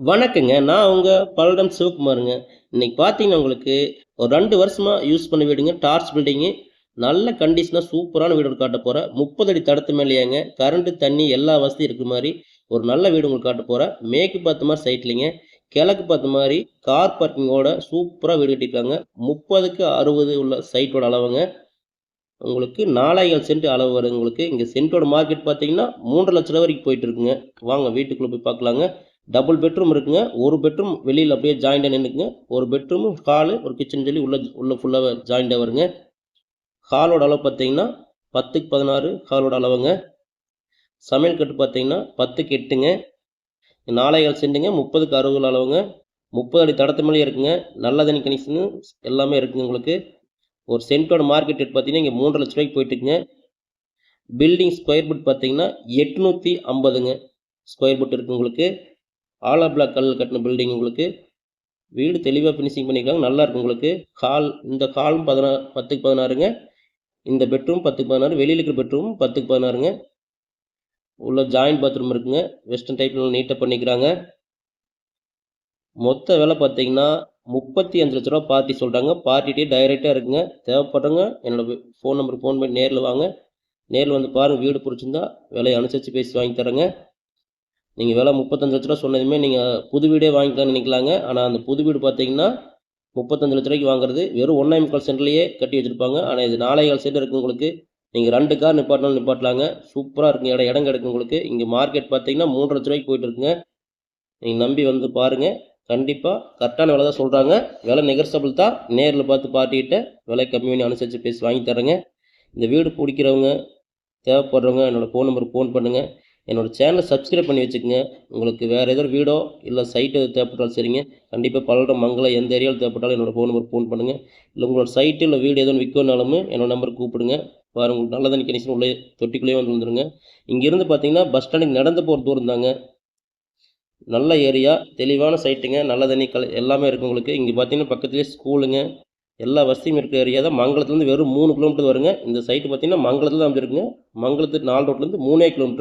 வணக்கங்க. நான் உங்கள் பல்லடம் சிவகுமாருங்க. இன்றைக்கி பார்த்தீங்கன்னா உங்களுக்கு ஒரு ரெண்டு வருஷமாக யூஸ் பண்ண வீடுங்க. Torch building. நல்ல கண்டிஷனாக சூப்பரான வீடு காட்ட போகிறேன் முப்பது அடி தடத்து மேலேயாங்க. கரண்ட்டு தண்ணி எல்லா வசதியும் இருக்கிற மாதிரி ஒரு நல்ல வீடு உங்களுக்கு காட்ட போகிறேன் மேற்கு பார்த்த மாதிரி சைட்லிங்க கிழக்கு பார்த்த மாதிரி கார் பார்க்கிங்கோட சூப்பராக வீடு கட்டியிருக்காங்க. முப்பதுக்கு அறுபது உள்ள சைட்டோட அளவுங்க. உங்களுக்கு நாலாயிரம் சென்ட் அளவு வருது உங்களுக்கு. இங்கே சென்ட்டோட மார்க்கெட் பார்த்தீங்கன்னா மூன்றரை லட்ச ரூபா வரைக்கும் போயிட்டு இருக்குங்க. வாங்க வீட்டுக்குள்ளே போய் பார்க்கலாங்க. டபுள் பெட்ரூம் இருக்குங்க. ஒரு பெட்ரூம் வெளியில் அப்படியே ஜாயிண்டாக நின்றுக்குங்க ஒரு பெட்ரூமு ஹாலு ஒரு கிச்சன் சொல்லி உள்ளே உள்ளே ஃபுல்லாக ஜாயிண்டாக வருங்க. ஹாலோட அளவு பார்த்தீங்கன்னா பத்துக்கு பதினாறு ஹாலோட அளவுங்க. சமையல் கட்டு பார்த்தீங்கன்னா பத்துக்கு எட்டுங்க. நாளைகள் சென்ட்டுங்க முப்பதுக்கு அறுபது அளவுங்க. முப்பது அடி தடத்து மேலே இருக்குங்க. நல்ல தண்ணி கனெக்ஷனு எல்லாமே இருக்குங்க உங்களுக்கு. ஒரு சென்ட்டோட மார்க்கெட் ரேட் பார்த்தீங்கன்னா இங்கே மூன்றரை லட்ச ரூபாய்க்கு போயிட்டுருக்குங்க. பில்டிங் ஸ்கொயர் ஃபுட் பார்த்தீங்கன்னா எட்நூற்றி ஐம்பதுங்க. ஸ்கொயர் ஃபுட் இருக்குது உங்களுக்கு. ஆலா பிளாக் கல் கட்டின பில்டிங் உங்களுக்கு. வீடு தெளிவாக ஃபினிஷிங் பண்ணியிருக்காங்க நல்லா இருக்கும் உங்களுக்கு. ஹால் இந்த ஹாலும் பதினா பத்துக்கு பதினாறுங்க. இந்த பெட்ரூம் பத்துக்கு பதினாறு. வெளியில் இருக்கிற பெட்ரூம் பத்துக்கு பதினாறுங்க. உள்ள ஜாயிண்ட் பாத்ரூம் இருக்குங்க. வெஸ்டர்ன் டைப்பில் நீட்டாக பண்ணிக்கிறாங்க. மொத்த விலை பார்த்தீங்கன்னா முப்பத்தி அஞ்சு லட்ச ரூபா பார்ட்டி சொல்கிறாங்க பார்ட்டிகிட்டே டைரெக்டாக இருக்குங்க. தேவைப்படுறவங்க என்னோடய ஃபோன் நம்பருக்கு ஃபோன் பண்ணி நேரில் வாங்க. நேரில் வந்து பாருங்கள் வீடு பிடிச்சிருந்தா விலையை அனுசரித்து பேசி வாங்கி தரேங்க. நீங்கள் விலை முப்பத்தஞ்சு லட்ச ரூபா சொன்னதுமே நீங்கள் புது வீடே வாங்கிக்கலாம்னு நினைக்கலாங்க. ஆனால் அந்த புது வீடு பார்த்தீங்கன்னா முப்பத்தஞ்சு லட்ச ரூபாய்க்கு வாங்குறது வெறும் ஒன்றே முக்கால் சென்ட்லேயே கட்டி வச்சுருப்பாங்க. ஆனால் இது நாலேகால் சென்ட் இருக்குது உங்களுக்கு. நீங்கள் ரெண்டு கார் நிப்பாட்டினாலும் நிப்பாட்டலாங்க. சூப்பராக இருக்குங்க இடம் இடம் கிடைக்கும் உங்களுக்கு. இங்கே மார்க்கெட் பார்த்தீங்கன்னா மூன்று லட்ச ரூபாய்க்கு போயிட்டு இருக்குங்க. நீங்கள் நம்பி வந்து பாருங்கள் கண்டிப்பாக கரெக்டான விலை தான் சொல்கிறாங்க விலை நெகர்சபிள் தான். நேரில் பார்த்து பார்ட்டிகிட்ட விலை கம்மி பண்ணி அனுசரித்து பேசி வாங்கி தரேங்க இந்த வீடு பிடிக்கிறவங்க தேவைப்படுறவங்க என்னோடய ஃபோன் நம்பருக்கு ஃபோன் பண்ணுங்கள் என்னோடய சேனலை சப்ஸ்கிரைப் பண்ணி வச்சுக்கோங்க. உங்களுக்கு வேறு ஏதோ வீடோ இல்லை சைட்டு எது தேவைப்பட்டாலும் சரிங்க. கண்டிப்பாக பல்லடம் மங்கலம் எந்த ஏரியாவில் தேவைப்பட்டாலும் என்னோடய ஃபோன் நம்பருக்கு ஃபோன் பண்ணுங்கள் இல்லை உங்களோட சைட்டு இல்லை வீடு எதுவும் விற்கணுனாலும் என்னோட நம்பருக்கு கூப்பிடுங்க. பாருங்க உங்களுக்கு நல்ல தண்ணி கனெக்ஷன் உள்ளே தொட்டிக்குள்ளேயே வந்து வந்துடுங்க இங்கேருந்து பார்த்தீங்கன்னா பஸ் ஸ்டாண்டுக்கு நடந்து போகிற தூரம் தாங்க. நல்ல ஏரியா தெளிவான சைட்டுங்க நல்ல தண்ணி கல எல்லாமே இருக்குது உங்களுக்கு. இங்கே பார்த்தீங்கன்னா பக்கத்துலேயே ஸ்கூலுங்க எல்லா வசதியும் இருக்கிற ஏரியா தான். மங்களத்துலேருந்து வெறும் மூணு கிலோமீட்டர் வருங்க. இந்த சைட்டு பார்த்தீங்கன்னா மங்களத்தில் தான் அமைஞ்சிருக்குங்க. மங்களத்து நாலு ரோட்லேருந்து மூணே கிலோமீட்டர்